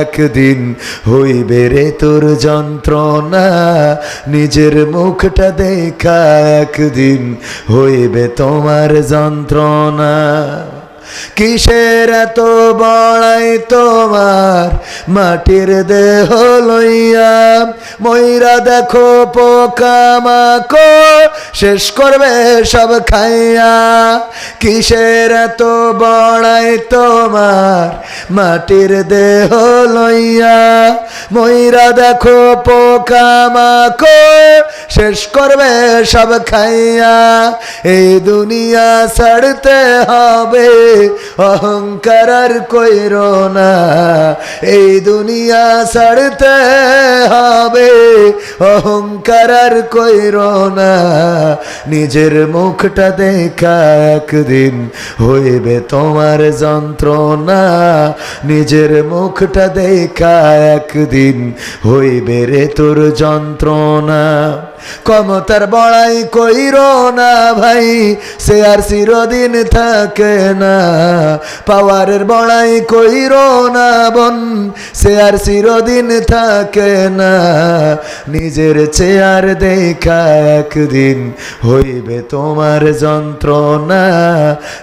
একদিন হইবে রে তোর যন্ত্রণা। নিজের মুখটা দেখা একদিন হইবে তোমার যন্ত্রণা। কিসের এত বড়াই তোমার? মাটির দেহ লইয়া ময়রা দেখো পোকা পোকামাকো শেষ করবে সব খাইয়া। কিসের এত বড়াই তোমার? মাটির দেহ লইয়া ময়রা দেখো পোকা পোকামাকো শেষ করবে সব খাইয়া। এই দুনিয়া ছাড়তে হবে। অহংকার আর কইর না। এই দুনিয়া ছাড়তে হবে অহংকার আর কইর না। নিজের মুখটা দেখা একদিন হইবে তোমার যন্ত্রণা। নিজের মুখটা দেখা একদিন হইবে রে তোর যন্ত্রণা। ক্ষমতার বড়াই কইর না ভাই, সে আর চিরদিন থাকে না। পাওয়ারের বড়াই কইর না বোন, সে আর চিরদিন থাকে না। নিজের চেয়ার দেখা একদিন হইবে তোমার যন্ত্রণা।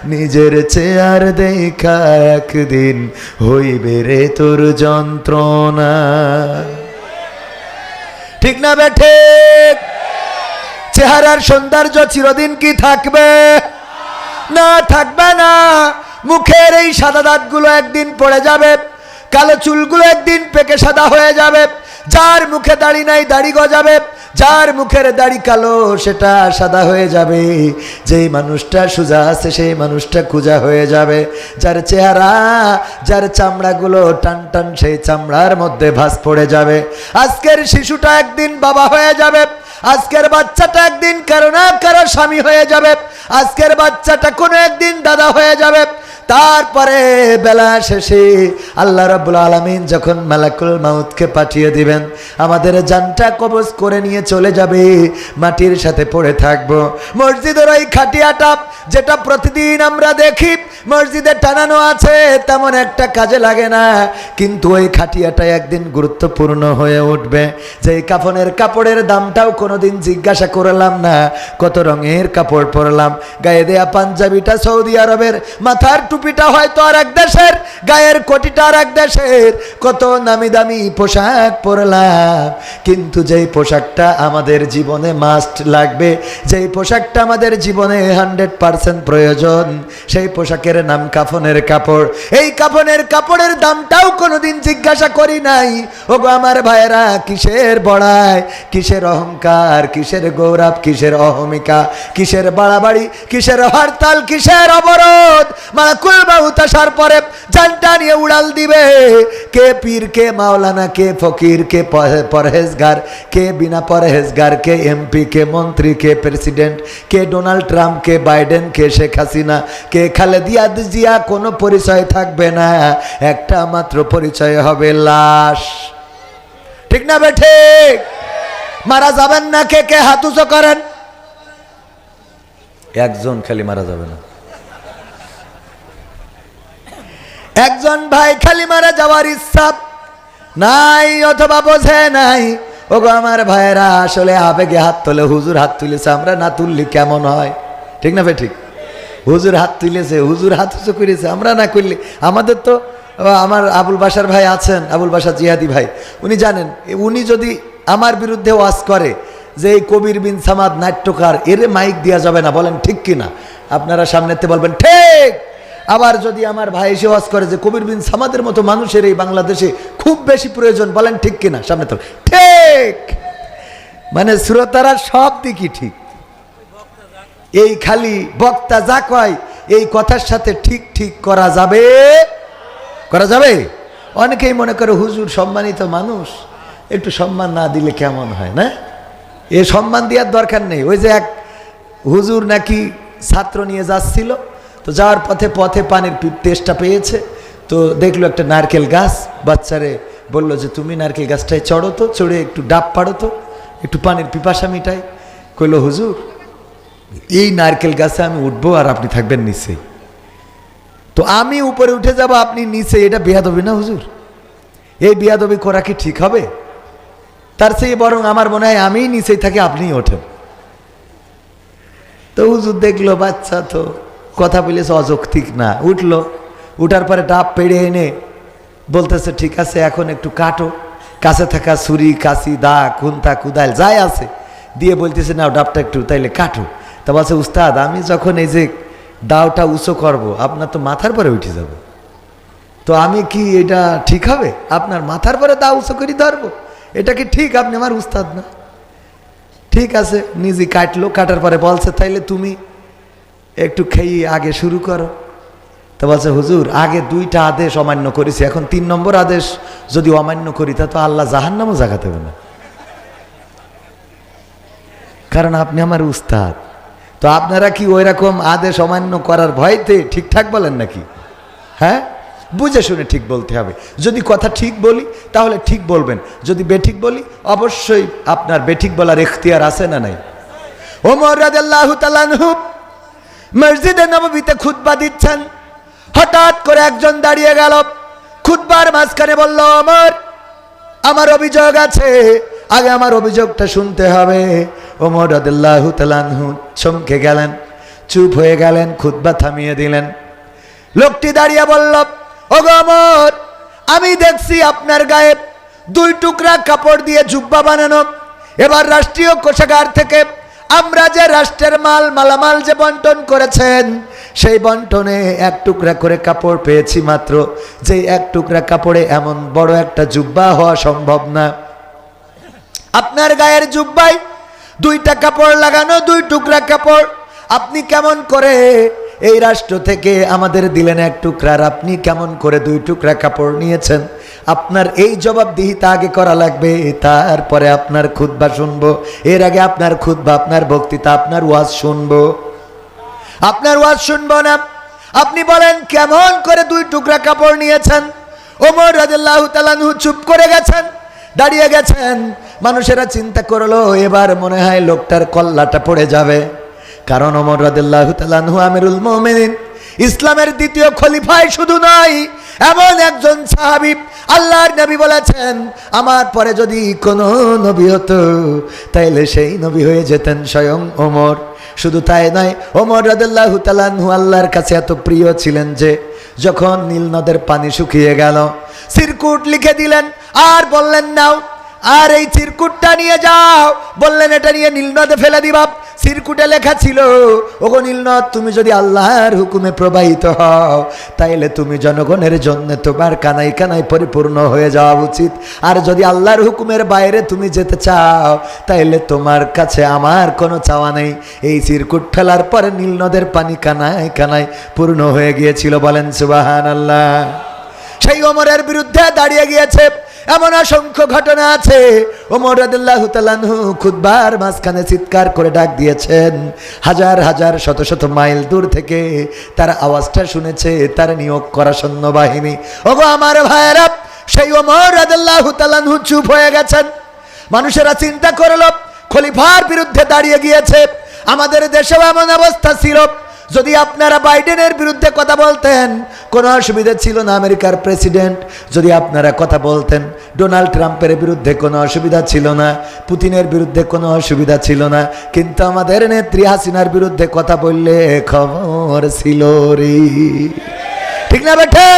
নিজের চেয়ার দেখা একদিন হইবে রে তোর যন্ত্রণা। ঠিক না বেঠে চেহারার সৌন্দর্য চিরদিন কি থাকবে? না থাকবে না। মুখের এই সাদা দাঁতগুলো একদিন পড়ে যাবে, কালো চুলগুলো একদিন পেকে সাদা হয়ে যাবে, যার মুখে দাড়ি নাই দাড়ি গজাবে, যার মুখের দাড়ি কালো সেটা সাদা হয়ে যাবে। যেই মানুষটা সোজা আছে, সেই মানুষটা খুঁজা হয়ে যাবে। যার চেহারা, যার চামড়াগুলো টান টান সেই চামড়ার মধ্যে ভাস পড়ে যাবে। আজকের শিশুটা একদিন বাবা হয়ে যাবে আজকের বাচ্চাটা একদিন কারও না কারও স্বামী হয়ে যাবে। আজকের বাচ্চাটা কোনো একদিন দাদা হয়ে যাবে। তারপরে বেলা শেষে আল্লাহ রাব্বুল আলামিন যখন মালাকুল মাউতকে পাঠিয়ে দিবেন, আমাদের জানটা কবজ করে নিয়ে চলে যাবে, মাটির সাথে পড়ে থাকব। মসজিদের ওই খাটিয়াটা যেটা প্রতিদিন আমরা দেখি, মসজিদে টানানো আছে, তেমন একটা কাজে লাগে না। কিন্তু ওই খাটিয়াটা একদিন গুরুত্বপূর্ণ হয়ে উঠবে। যে কাফনের কাপড়ের দামটাও কোনোদিন জিজ্ঞাসা করলাম না, কত রঙের কাপড় পরলাম। গায়ে দেয়া পাঞ্জাবিটা সৌদি আরবের মাথার টুপিটা হয়তো আর এক দেশের, গায়ের কোটিটা আর এক দেশের। কত নামি দামি পোশাক পরলাম, কিন্তু যেই পোশাকটা আমাদের জীবনে মাস্ট লাগবে, যেই পোশাকটা আমাদের জীবনে হান্ড্রেড পার্সেন্ট প্রয়োজন, সেই পোশাকের নাম কাফনের কাপড়। এই কাফনের কাপড়ের দামটাও কোনোদিন জিজ্ঞাসা করি নাই। ওগো আমার ভাইয়েরা, কিসের বড়ায় কিসের অহংকার? কিসের গৌরব? কিসের অহমিকা? কিসের বাড়াবাড়ি? কিসের হরতাল? কিসের অবরোধ? মালাকুল বাহুত আসার পরে জানটা নিয়ে উড়াল দিবে। কে পীর, কে মাওলানা, কে ফকির, কে পরহেজগার, কে বিনা পরহেজগার, কে এমপি, কে মন্ত্রী, কে প্রেসিডেন্ট, কে ডোনাল্ড ট্রাম্প, কে বাইডেন, কে শেখ হাসিনা, কে জিয়া, কোনো পরিচয় থাকবে না। একটা মাত্র পরিচয় হবে লাশ। ঠিক না বে ঠিক? মারা যাবেন না কে কে হাত উঁচু করেন? একজন খালি মারা যাবে না। একজন ভাই খালি মারা যাওয়ার ইচ্ছা নাই, অথবা বোঝে নাই। ওগো আমার ভাইয়েরা, আসলে আবেগে হাত তোলে, হুজুর হাত তুলেছে, আমরা না তুললি কেমন হয়? ঠিক না ভাই ঠিক হুজুর হাত তুলেছে, হুজুর হাত উঁচু করেছে, আমরা না করলি? আমাদের তো আমার আবুল বাসার ভাই আছেন, আবুল বাসার জিহাদি ভাই। উনি জানেন উনি যদি আমার বিরুদ্ধে ওয়াজ করে যে এই কবির বিন সামাদ নাট্যকার, এরে মাইক দেওয়া যাবে না, বলেন ঠিক কিনা? আপনারা সামনেতে বলবেন, ঠিক! আবার যদি আমার ভাই এসে ওয়াজ করে যে কবির বিন সামাদের মতো মানুষের এই বাংলাদেশে খুব বেশি প্রয়োজন, বলেন ঠিক কিনা? সামনে তো ঠিক! মানে শ্রোতারা সব দিকই ঠিক। এই খালি বক্তা যা কয়, এই কথার সাথে ঠিক ঠিক করা যাবে? করা যাবে? অনেকেই মনে করে হুজুর সম্মানিত মানুষ, একটু সম্মান না দিলে কেমন হয়, না? এ সম্মান দেওয়ার দরকার নেই। ওই যে এক হুজুর নাকি ছাত্র নিয়ে যাচ্ছিল তো যাওয়ার পথে পথে পানির তেষ্টা পেয়েছে। তো দেখল একটা নারকেল গাছ। বাচ্চারে বলল যে, তুমি নারকেল গাছটায় চড়ো তো, চড়ে একটু ডাব পাড়ো তো, একটু পানির পিপাসা মিটাই। কইলো, হুজুর, এই নারকেল গাছে আমি উঠবো আর আপনি থাকবেন নিচে। তো আমি উপরে উঠে যাব, আপনি নিচে। এটা বেয়াদবি না, হুজুর? এই বেয়াদবি করা কি ঠিক হবে? তার চেয়ে বরং আমার মনে হয় আমিই নিচেই থাকি, আপনিই ওঠেন। তো হুজুর দেখল, বাচ্চা তো কথা বলেছে অযৌক্তিক না। উঠল, উঠার পরে ডাব পেড়ে এনে বলতেছে, ঠিক আছে, এখন একটু কাটো। কাছে থাকা ছুরি, কাশি দা খুন্তা, কুদাল, যাই আছে। দিয়ে বলতেছে না ডাবটা একটু তাইলে কাটো। তা বলছে, উস্তাদ, আমি যখন এই যে দাওটা উঁচু করব, আপনার তো মাথার পরে উঠে যাবে। তো আমি কি এটা ঠিক হবে? আপনার মাথার পরে দা উঁচু করে ধরবো? এটা কি ঠিক? আপনি আমার উস্তাদ না? ঠিক আছে, নিজে কাটলো, কাটার পরে বলছে, তাইলে তুমি একটু খেয়ে আগে শুরু করো। তো বলছে, হুজুর, আগে দুইটা আদেশ অমান্য করেছি, এখন তিন নম্বর আদেশ যদি অমান্য করি, তা তো আল্লাহ জাহান্নামও জাগাতে হবে না। কারণ আপনি আমার উস্তাদ। তো আপনারা কি ওই রকম আদেশ অমান্য করার ভয়তে ঠিকঠাক বলেন নাকি? হ্যাঁ? বুঝে শুনে ঠিক বলতে হবে। যদি কথা ঠিক বলি, তাহলে ঠিক বলবেন। যদি বেঠিক বলি, অবশ্যই আপনার বেঠিক বলার এখতিয়ার আছে না নাই? ওমর রাদিয়াল্লাহু তাআলাহু মসজিদে নববীতে খুতবা দিচ্ছেন। হঠাৎ করে একজন দাঁড়িয়ে গেল। খুতবার মাঝখানে বলল ওমর আমার অভিযোগ আছে। আগে আমার অভিযোগটা শুনতে হবে। ওমর তাআলাহু চমকে গেলেন, চুপ হয়ে গেলেন, খুতবা থামিয়ে দিলেন। লোকটি দাঁড়িয়ে বলল ও গমর আমি দেখছি আপনার গায়ে দুই টুকরা কাপড় দিয়ে জুব্বা বানানো। এবার রাষ্ট্রীয় কোষাগার থেকে আমরা যে রাষ্ট্রের মাল, মালামাল যে বন্টন করেছেন, সেই বন্টনে এক টুকরা করে কাপড় পেয়েছি মাত্র। যে এক টুকরা কাপড়ে এমন বড় একটা জুব্বা হওয়া সম্ভব না। আপনার গায়ের জুব্বাই দুইটা কাপড় লাগানো, দুই টুকরা কাপড়। আপনি কেমন করে এই রাষ্ট্র থেকে আমাদের দিলেন এক টুকরার? আপনি কেমন করে দুই টুকরা কাপড় নিয়েছেন? আপনার এই জবাবদিহিতা আগে করা লাগবে, তারপরে আপনার খুতবা শুনব। এর আগে আপনার খুতবা, আপনার বক্তৃতা, আপনার ওয়াজ শুনব। আপনার ওয়াজ শুনব না। আপনি বলেন, কেমন করে দুই টুকরা কাপড় নিয়েছেন? ওমর রাদিয়াল্লাহু তাআলাহু চুপ করে গেছেন, দাঁড়িয়ে গেছেন। মানুষেরা চিন্তা করল, এবার মনে হয় লোকটার কল্লাটা পড়ে যাবে। কারণ ওমর রাদিয়াল্লাহু তাআলাহু আমিরুল মুমিনিন। ইসলামের দ্বিতীয় খলিফায় শুধু নয়, এমন একজন সাহাবী আল্লাহর নবী বলেছেন, আমার পরে যদি কোনো নবী হতো, তাইলে সেই নবী হয়ে যেতেন স্বয়ং ওমর। শুধু তাই নয়, ওমর রাদিয়াল্লাহু তাআলাহু আল্লাহর কাছে এত প্রিয় ছিলেন যে, যখন নীল নদের পানি শুকিয়ে গেল, সিরকুট লিখে দিলেন, আর বললেন নাও, আর এই চিরকুটটা নিয়ে যাও। বললেন, এটা নিয়ে নীল নদে ফেলে দিবা। সিরকুটে লেখা ছিল, ওগো নীলনদ, তুমি যদি আল্লাহর হুকুমে প্রবাহিত হও, তাইলে তুমি জনগণের জন্য তোমার কানাই কানাই পরিপূর্ণ হয়ে যাওয়া উচিত। আর যদি আল্লাহর হুকুমের বাইরে তুমি যেতে চাও, তাইলে তোমার কাছে আমার কোনো চাওয়া নেই। এই সিরকুট ফেলার পরে নীলনদের পানি কানায় কানায় পূর্ণ হয়ে গিয়েছিল বলেন সুবাহান আল্লাহ সেই ওমরের বিরুদ্ধে দাঁড়িয়ে গিয়েছে। এমন অসংখ্য ঘটনা আছে। ওমর তাআলাহু খুদবার মাঝখানে চিৎকার করে ডাক দিয়েছেন। হাজার হাজার, শত শত মাইল দূর থেকে তার আওয়াজটা শুনেছে, তার নিয়োগ করা সৈন্যবাহিনী। ওগো আমার ভাইয়েরা, সেই ওমর রাদিল্লাহু তাআলাহু চুপ হয়ে গেছেন। মানুষেরা চিন্তা করল, খলিফার বিরুদ্ধে দাঁড়িয়ে গিয়েছে। আমাদের দেশেও এমন অবস্থা ছিল। যদি আপনারা বাইডেনের বিরুদ্ধে কথা বলতেন, কোনো অসুবিধা ছিল না আমেরিকার প্রেসিডেন্ট। যদি আপনারা কথা বলতেন, ডোনাল্ড ট্রাম্পের বিরুদ্ধে কোনো অসুবিধা ছিল না, পুতিনের বিরুদ্ধে কোনো অসুবিধা ছিল না, কিন্তু আমাদের নেত্রী হাসিনার বিরুদ্ধে কথা বললে খবর ছিল রে। ঠিক না বেঠে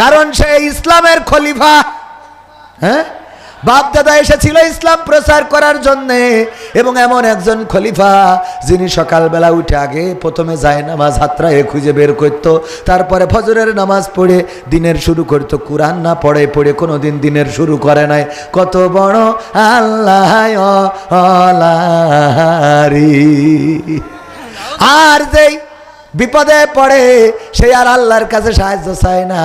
কারণ সে ইসলামের খলিফা। হ্যাঁ? বাপ দাদা এসেছিল ইসলাম প্রচার করার জন্যে। এবং এমন একজন খলিফা যিনি সকালবেলা উঠে আগে প্রথমে যায় নামাজ হাতরায় খুঁজে বের করতো, তারপরে ফজরের নামাজ পড়ে দিনের শুরু করতো। কোরআন না পড়ে পড়ে কোনো দিন দিনের শুরু করে নাই। কত বড় আল্লাহ। আর যেই বিপদে পড়ে, সে আর আল্লাহর কাছে সাহায্য চায় না।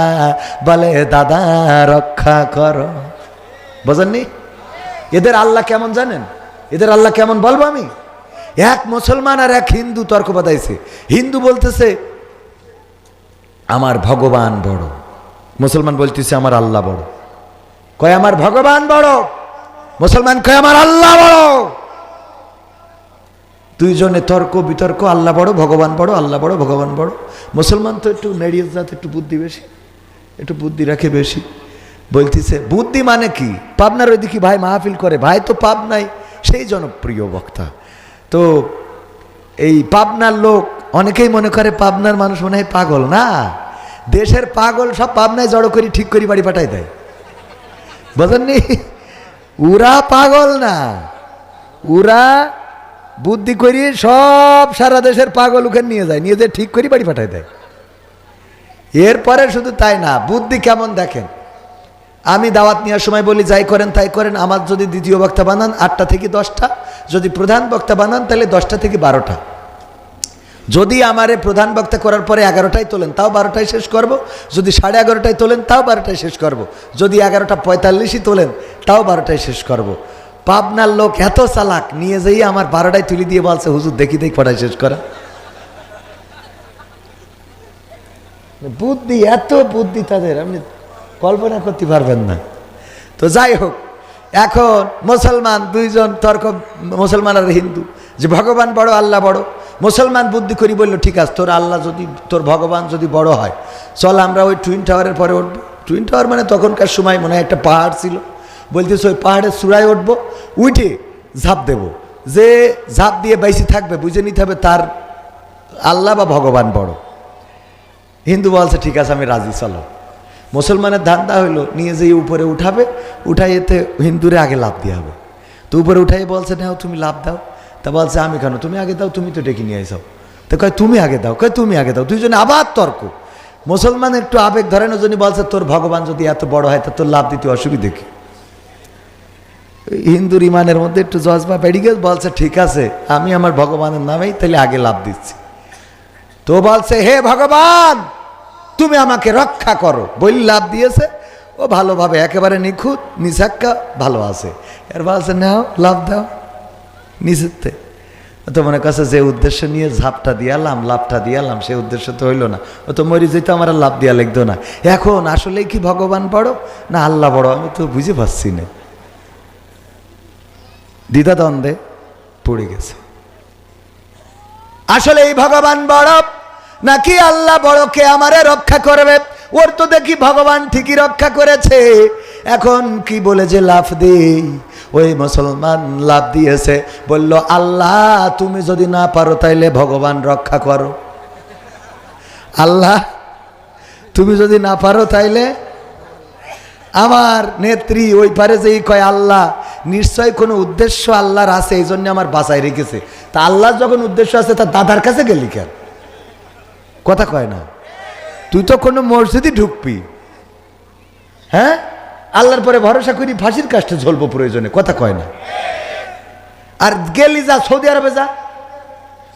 বলে, দাদা, রক্ষা করো। বোঝেননি? এদের আল্লাহ কেমন জানেন? এদের আল্লাহ কেমন বলব আমি? এক মুসলমান আর এক হিন্দু তর্ক বাদাইছে হিন্দু বলতেছে, আমার ভগবান বড়। মুসলমান বলতেছে, আমার আল্লাহ বড়। কয়, আমার ভগবান বড়? মুসলমান কয়, আমার আল্লাহ বড়। দুইজনে তর্ক, বিতর্ক, আল্লাহ বড়, ভগবান বড়, আল্লাহ বড়, ভগবান বড়। মুসলমান তো একটু নেড়িয়ে যাতে একটু বুদ্ধি বেশি, একটু বুদ্ধি রাখে বেশি। বলতেছে, বুদ্ধি মানে কি? পাবনার ওই ওইদিকে ভাই মাহফিল করে, ভাই তো পাবনাই, সেই জনপ্রিয় বক্তা। তো এই পাবনার লোক অনেকেই মনে করে পাবনার মানুষ মনে হয় পাগল, না? দেশের পাগল সব পাবনায় জড়ো করি, ঠিক করি বাড়ি পাঠাই দেয়। বোঝেননি? উরা পাগল না। উরা বুদ্ধি করি সব সারা দেশের পাগল ওখানে নিয়ে যায় নিয়ে যায় ঠিক করি বাড়ি পাঠাই দেয়। এরপরে শুধু তাই না, বুদ্ধি কেমন দেখেন? আমি দাওয়াত নেওয়ার সময় বলি, যাই করেন তাই করেন। আমার যদি দ্বিতীয় বক্তা বানান, আটটা থেকে দশটা। যদি প্রধান বক্তা বানান, তাহলে দশটা থেকে বারোটা। যদি আমারে প্রধান বক্তা করার পরে এগারোটায় তোলেন, তাও বারোটায় শেষ করব। যদি সাড়ে এগারোটায় তোলেন, তাও বারোটায় শেষ করব। যদি এগারোটা পঁয়তাল্লিশই তোলেন, তাও বারোটায় শেষ করব। পাবনার লোক এত চালাক, নিয়ে যেই আমার বারোটায় তুলি দিয়ে বলছে, হুজুর, দেখি দেখি, পড়ায় শেষ করা। বুদ্ধি, এত বুদ্ধি তাদের। আপনি কল্পনা করতে পারবেন না। তো যাই হোক, এখন মুসলমান দুইজন তর্ক, মুসলমান আর হিন্দু। যে ভগবান বড়, আল্লাহ বড়। মুসলমান বুদ্ধি করি বলল, ঠিক আছে, তোর আল্লাহ যদি, তোর ভগবান যদি বড় হয়, চল আমরা ওই টুইন টাওয়ারের পরে উঠবো। টুইন টাওয়ার মানে তখনকার সময় মনে হয় একটা পাহাড় ছিল। বলতেছে, ওই পাহাড়ের চূড়ায় উঠবো, উঠে ঝাঁপ দেব। যে ঝাঁপ দিয়ে বাইসি থাকবে, বুঝে নিতে হবে তার আল্লাহ বা ভগবান বড়। হিন্দু বলছে, ঠিক আছে, আমি রাজি, চলো। মুসলমানের ধান্দা হইল, নিয়ে যেয়ে উপরে উঠাবে, উঠাই এতে হিন্দুরে আগে লাভ দিয়ে হবে। তো উপরে উঠাই বলছে, নাও, তুমি লাভ দাও। তা বলছে, আমি কেন? তুমি আগে দাও, তুমি তো ডেকে নিয়ে আইসাও। তো কয়, তুমি আগে দাও। কয়, তুমি আগে দাও, দুইজনে আবার তর্ক। মুসলমান একটু আবেগ ধরেন ওজনই বলছে, তোর ভগবান যদি এত বড় হয়, তা তোর লাভ দিতে অসুবিধে কি? হিন্দুর ইমানের মধ্যে একটু জজবা বেড়ে গেছে বলছে, ঠিক আছে, আমি আমার ভগবানের নামেই তাহলে আগে লাভ দিচ্ছি। তো বলছে, হে ভগবান তুমি আমাকে রক্ষা করো। বলি লাভ দিয়েছে। ও ভালোভাবে, একেবারে নিখুঁত নিশাক্কা ভালো আছে। এর বলছে নাও, লাভ দাও। নিষেধতে তো মনে কাছে যে উদ্দেশ্য নিয়ে ঝাপটা দিয়ালাম, লাভটা দিয়ালাম সেই উদ্দেশ্য তো হইল না। ও তো মরি যেত আমার লাভ দিয়া লাগতো না। এখন আসলে কি ভগবান বড়, না আল্লাহ বড়, আমি তো বুঝে পাচ্ছি না। দ্বিধাদ্বন্দ্বে পড়ে গেছে। আসলে এই ভগবান বড়। নাকি আল্লাহ বড় কে আমারে রক্ষা করবে? ওর তো দেখি ভগবান ঠিকই রক্ষা করেছে। এখন কি বলে যে লাভ দেই? ওই মুসলমান লাভ দিয়েছে। বলল, আল্লাহ, তুমি যদি না পারো তাইলে ভগবান রক্ষা করো। আল্লাহ, তুমি যদি না পারো তাইলে আমার নেত্রী ওই পারে যেই কয়, আল্লাহ, নিশ্চয় কোনো উদ্দেশ্য আল্লাহর আছে, এই জন্য আমার বাঁচাই রেখেছে। তা আল্লাহর যখন উদ্দেশ্য আছে তার দাদার কাছে গেলি কেন? কথা কয় না। তুই তো কোনো মসজিদই ঢুকবি। হ্যাঁ? আল্লাহর পরে ভরসা করি ফাঁসির কাজটা ঝলবো প্রয়োজনে, কথা কয় না। আর গেলি যা, সৌদি আরবে যা।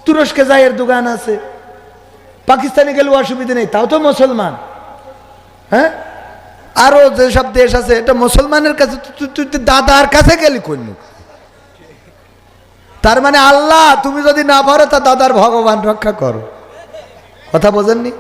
তুরস্কে যা এর দোকান আছে। পাকিস্তানে গেলেও অসুবিধা নেই, তাও তো মুসলমান। হ্যাঁ? আরও যেসব দেশ আছে, এটা মুসলমানের কাছে তুই দাদার কাছে গেলি কোন তার মানে আল্লাহ, তুমি যদি না পারো তা দাদার ভগবান রক্ষা করো। কথা বোঝেননি?